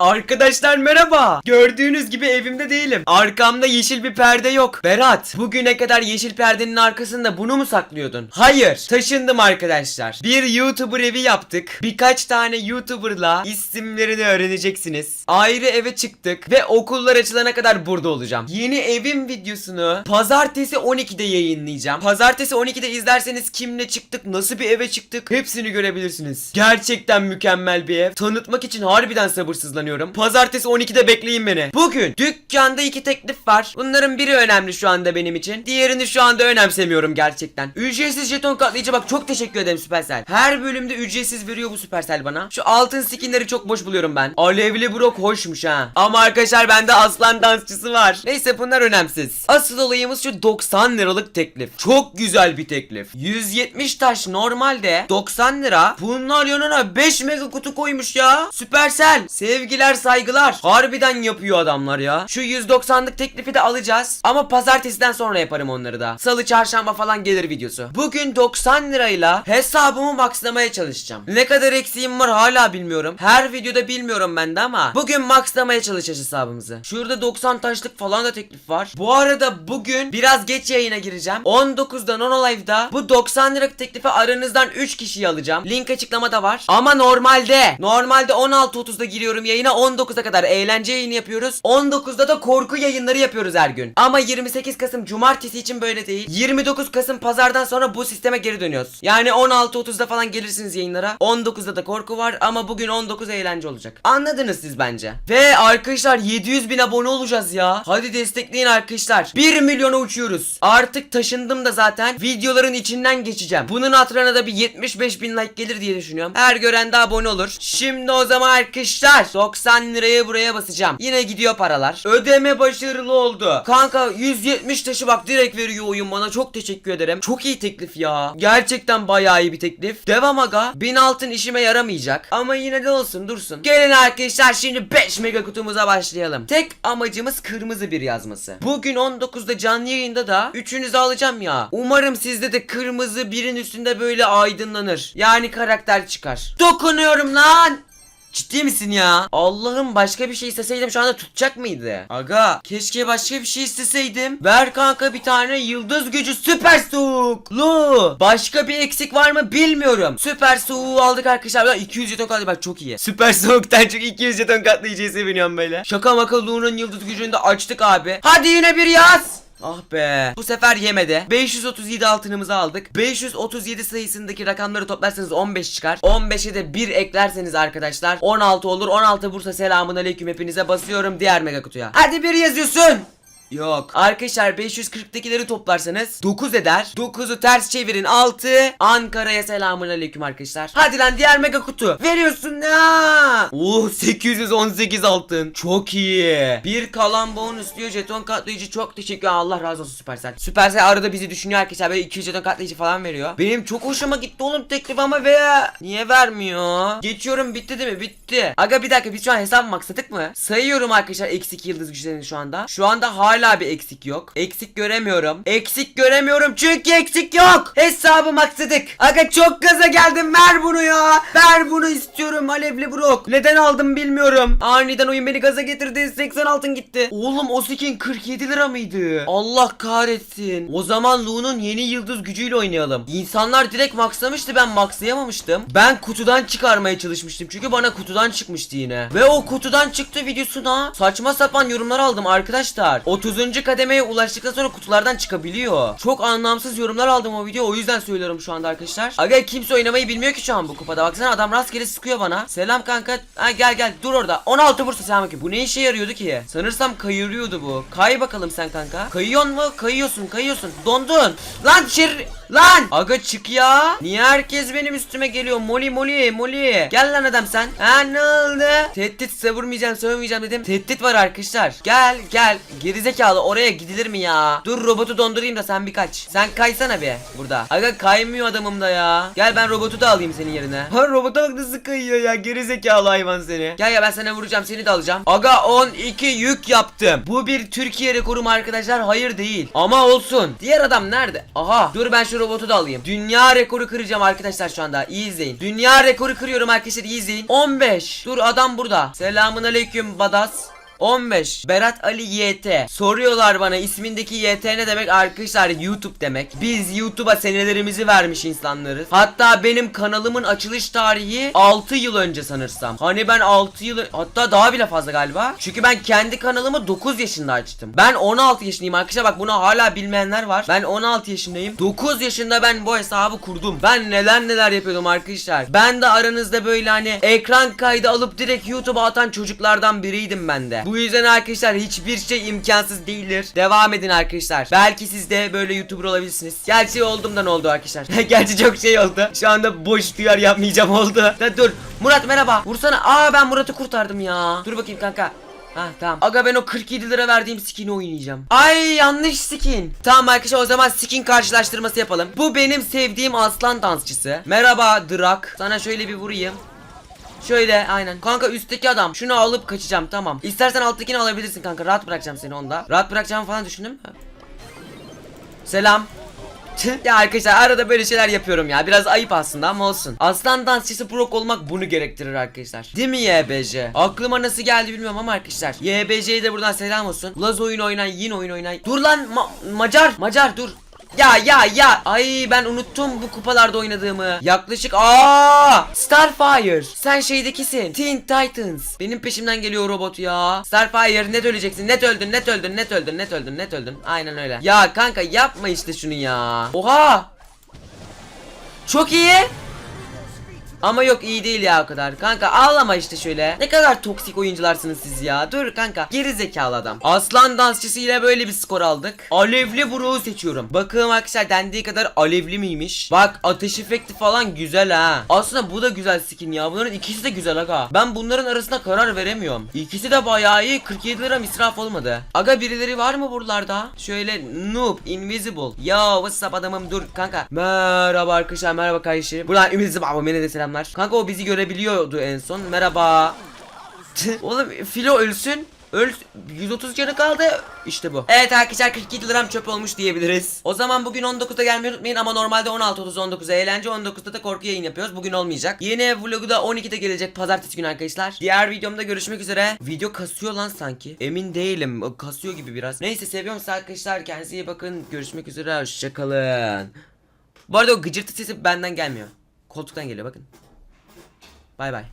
Arkadaşlar merhaba. Gördüğünüz gibi evimde değilim. Arkamda yeşil bir perde yok. Berat, bugüne kadar yeşil perdenin arkasında bunu mu saklıyordun? Hayır, taşındım arkadaşlar. Bir YouTuber evi yaptık. Birkaç tane YouTuber'la isimlerini öğreneceksiniz. Ayrı eve çıktık ve okullar açılana kadar burada olacağım. Yeni evim videosunu pazartesi 12'de yayınlayacağım. Pazartesi 12'de izlerseniz kimle çıktık, nasıl bir eve çıktık hepsini görebilirsiniz. Gerçekten mükemmel bir ev. Tanıtmak için harbiden sabırsızlanıyorum. Pazartesi 12'de bekleyin beni. Bugün dükkanda iki teklif var. Bunların biri önemli şu anda benim için. Diğerini şu anda önemsemiyorum gerçekten. Ücretsiz jeton katlayıcı bak çok teşekkür ederim Supercell. Her bölümde ücretsiz veriyor bu Supercell bana. Şu altın skinleri çok boş buluyorum ben. Alevli Brock hoşmuş ha. Ama arkadaşlar bende aslan dansçısı var. Neyse bunlar önemsiz. Asıl olayımız şu 90 liralık teklif. Çok güzel bir teklif. 170 taş normalde 90 lira. Bunlar yanına 5 mega kutu koymuş ya. Supercell. Sevgiler saygılar. Harbiden yapıyor adamlar ya. Şu 190'lık teklifi de alacağız. Ama pazartesiden sonra yaparım onları da. Salı çarşamba falan gelir videosu. Bugün 90 lirayla hesabımı maxlamaya çalışacağım. Ne kadar eksiğim var hala bilmiyorum. Her videoda bilmiyorum ben de ama. Bugün maxlamaya çalışacağız hesabımızı. Şurada 90 taşlık falan da teklif var. Bu arada bugün biraz geç yayına gireceğim. 19'da Nono Live'da bu 90 liralık teklifi aranızdan 3 kişiyi alacağım. Link açıklamada var. Ama normalde normalde 16.30'da giriyorum yayına 19'a kadar eğlence yayını yapıyoruz. 19'da da korku yayınları yapıyoruz her gün. Ama 28 Kasım cumartesi için böyle değil. 29 Kasım pazardan sonra bu sisteme geri dönüyoruz. Yani 16.30'da falan gelirsiniz yayınlara. 19'da da korku var ama bugün 19 eğlence olacak. Anladınız siz bence. Ve arkadaşlar 700 bin abone olacağız ya. Hadi destekleyin arkadaşlar. 1 milyona uçuyoruz. Artık taşındım da zaten. Videoların içinden geçeceğim. Bunun hatırına da bir 75 bin like gelir diye düşünüyorum. Her gören de abone olur. Şimdi o zaman arkadaşlar 90 lirayı buraya basacağım. Yine gidiyor paralar. Ödeme başarılı oldu. Kanka 170 taşı bak direkt veriyor oyun bana. Çok teşekkür ederim. Çok iyi teklif ya. Gerçekten bayağı iyi bir teklif. Devam aga. 1000 altın işime yaramayacak. Ama yine de olsun dursun. Gelin arkadaşlar şimdi 5 mega kutumuza başlayalım. Tek amacımız kırmızı bir yazması. Bugün 19'da canlı yayında da üçünüzü alacağım ya. Umarım sizde de kırmızı birin üstünde böyle aydınlanır. Yani karakter çıkar. Dokunuyorum lan. Ciddi misin ya? Allah'ım başka bir şey isteseydim şu anda tutacak mıydı? Aga keşke başka bir şey isteseydim. Ver kanka bir tane yıldız gücü süper soğuklu. Başka bir eksik var mı bilmiyorum. Süper soğuğu aldık arkadaşlar. Ben 200 jeton katlayıcı bak çok iyi. Süper soğuktan çok 200 jeton katlayıcıya seviniyorum böyle. Şaka maka Lu'nun yıldız gücünü de açtık abi. Hadi yine bir yaz. Ah be. Bu sefer yemedi. 537 altınımızı aldık. 537 sayısındaki rakamları toplarsanız 15 çıkar. 15'e de 1 eklerseniz arkadaşlar 16 olur. 16 Bursa selamun aleyküm hepinize basıyorum diğer mega kutuya. Hadi bir yazıyorsun. Yok. Arkadaşlar 540'takileri toplarsanız 9 eder. 9'u ters çevirin 6. Ankara'ya selamun aleyküm arkadaşlar. Hadi lan diğer mega kutu. Veriyorsun ya. Oh 818 altın. Çok iyi. Bir kalan bonus diyor jeton katlayıcı çok teşekkür Allah razı olsun Supercell. Supercell arada bizi düşünüyor arkadaşlar böyle 200 jeton katlayıcı falan veriyor. Benim çok hoşuma gitti oğlum teklif ama ve niye vermiyor? Geçiyorum bitti değil mi? Bitti. Aga bir dakika biz şu an hesap maksadık mı? Sayıyorum arkadaşlar eksik yıldız güçlerini şu anda. Şu anda hala bir eksik yok. Eksik göremiyorum. Eksik göremiyorum çünkü eksik yok. Hesabı maksadık. Aga çok gaza geldim ver bunu ya. Ver bunu istiyorum Alevli Brook. Neden aldım bilmiyorum. Aniden oyun beni gaza getirdi. 80 altın gitti. Oğlum o skin 47 lira mıydı? Allah kahretsin. O zaman Lu'nun yeni yıldız gücüyle oynayalım. İnsanlar direkt maxlamıştı ben maxlayamamıştım. Ben kutudan çıkarmaya çalışmıştım. Çünkü bana kutudan çıkmıştı yine. Ve o kutudan çıktı videosuna saçma sapan yorumlar aldım arkadaşlar. 30. kademeye ulaştıktan sonra kutulardan çıkabiliyor. Çok anlamsız yorumlar aldım o video. O yüzden söylüyorum şu anda arkadaşlar. Aga kimse oynamayı bilmiyor ki şu an bu kupada. Baksana adam rastgele sıkıyor bana. Selam kanka. Ha, gel gel dur orada. 16 bursa selam bakayım. Bu ne işe yarıyordu ki? Sanırsam kayırıyordu bu. Kay bakalım sen kanka. Kayıyor mu? Kayıyorsun kayıyorsun. Dondun. Lan şir... Lan! Aga çık ya. Niye herkes benim üstüme geliyor? Moli moli moli. Gel lan adam sen. Ha ne oldu? Tehdit savurmayacağım sövmeyeceğim dedim. Tehdit var arkadaşlar. Gel gel. Gerizekalı oraya gidilir mi ya? Dur robotu dondurayım da sen bir kaç. Sen kaysana be burada. Aga kaymıyor adamım da ya. Gel ben robotu da alayım senin yerine. Ha robota bak nasıl kayıyor ya. Gerizekalı hayvan seni. Gel ya ben sana vuracağım seni de alacağım. Aga 12 yük yaptım. Bu bir Türkiye rekorum arkadaşlar. Hayır değil. Ama olsun. Diğer adam nerede? Aha. Dur ben şu şu robotu da alayım. Dünya rekoru kıracağım arkadaşlar şu anda. İyi izleyin. Dünya rekoru kırıyorum arkadaşlar iyi izleyin. 15. Dur adam burada. Selamun aleyküm Badas. 15 Berat Ali YT Soruyorlar bana ismindeki YT ne demek? Arkadaşlar YouTube demek. Biz YouTube'a senelerimizi vermiş insanlarız Hatta benim kanalımın açılış tarihi 6 yıl önce sanırsam. Hani ben 6 yıl hatta daha bile fazla galiba. Çünkü ben kendi kanalımı 9 yaşında açtım. Ben 16 yaşındayım arkadaşlar. Bak bunu hala bilmeyenler var. Ben 16 yaşındayım. 9 yaşında ben bu hesabı kurdum. Ben neler neler yapıyordum arkadaşlar. Ben de aranızda böyle hani ekran kaydı alıp direkt YouTube'a atan çocuklardan biriydim ben de bu yüzden arkadaşlar hiçbir şey imkansız değildir. Devam edin arkadaşlar. Belki siz de böyle YouTuber olabilirsiniz. Gerçi oldumdan oldu arkadaşlar. Gerçi çok şey oldu. Şu anda boş duyar yapmayacağım oldu. Da dur. Murat merhaba. Vursana. Aa ben Murat'ı kurtardım ya. Dur bakayım kanka. Ha tamam. Aga ben o 47 lira verdiğim skin'i oynayacağım. Ay yanlış skin. Tamam arkadaşlar o zaman skin karşılaştırması yapalım. Bu benim sevdiğim aslan dansçısı. Merhaba Drak. Sana şöyle bir vurayım. Şöyle aynen. Kanka üstteki adam. Şunu alıp kaçacağım tamam. İstersen alttakini alabilirsin kanka. Rahat bırakacağım seni onda. Rahat bırakacağım falan düşündün mü? Selam. Ya arkadaşlar arada böyle şeyler yapıyorum ya. Biraz ayıp aslında ama olsun. Aslan dansçısı Brock olmak bunu gerektirir arkadaşlar. Değil mi YBJ? Aklıma nasıl geldi bilmiyorum ama arkadaşlar. YBJ'ye de buradan selam olsun. Laz oyun oynay, yine oyun oynay. Dur lan Ma- Macar. Macar dur. Ya ya ya. Ay ben unuttum bu kupalarda oynadığımı. Yaklaşık aa Starfire. Sen şeydekisin. Teen Titans. Benim peşimden geliyor robot ya. Starfire net öleceksin. Net öldün, net öldün, net öldün, net öldün, net öldün. Aynen öyle. Ya kanka yapma işte şunu ya. Oha. Çok iyi. Ama yok iyi değil ya o kadar. Kanka ağlama işte şöyle. Ne kadar toksik oyuncularsınız siz ya. Dur kanka. Geri zekalı adam. Aslan dansçısı ile böyle bir skor aldık. Alevli buruğu seçiyorum. Bakalım arkadaşlar dendiği kadar alevli miymiş? Bak ateş efekti falan güzel ha. Aslında bu da güzel skin ya. Bunların ikisi de güzel aga. Ben bunların arasında karar veremiyorum. İkisi de bayağı iyi. 47 lira israf olmadı. Aga birileri var mı buralarda? Şöyle noob, invisible. Yo what's up adamım dur kanka. Merhaba arkadaşlar merhaba kardeşim. Buradan invisible abone de selamlar. Kanka o bizi görebiliyordu en son. Merhaba. Oğlum filo ölsün. Öl 130 canı kaldı. İşte bu. Evet arkadaşlar 42 liram çöp olmuş diyebiliriz. O zaman bugün 19'da gelmeyi unutmayın ama normalde 16.30 19'da eğlence 19'da da korku yayın yapıyoruz. Bugün olmayacak. Yeni vlogu da 12'de gelecek pazartesi günü arkadaşlar. Diğer videomda görüşmek üzere. Video kasıyor lan sanki. Emin değilim. Kasıyor gibi biraz. Neyse seviyorum sizi arkadaşlar. Kendinize iyi bakın. Görüşmek üzere. Hoşçakalın. Bu arada o gıcırtı sesi benden gelmiyor. Koltuktan geliyor bakın. Bay bay.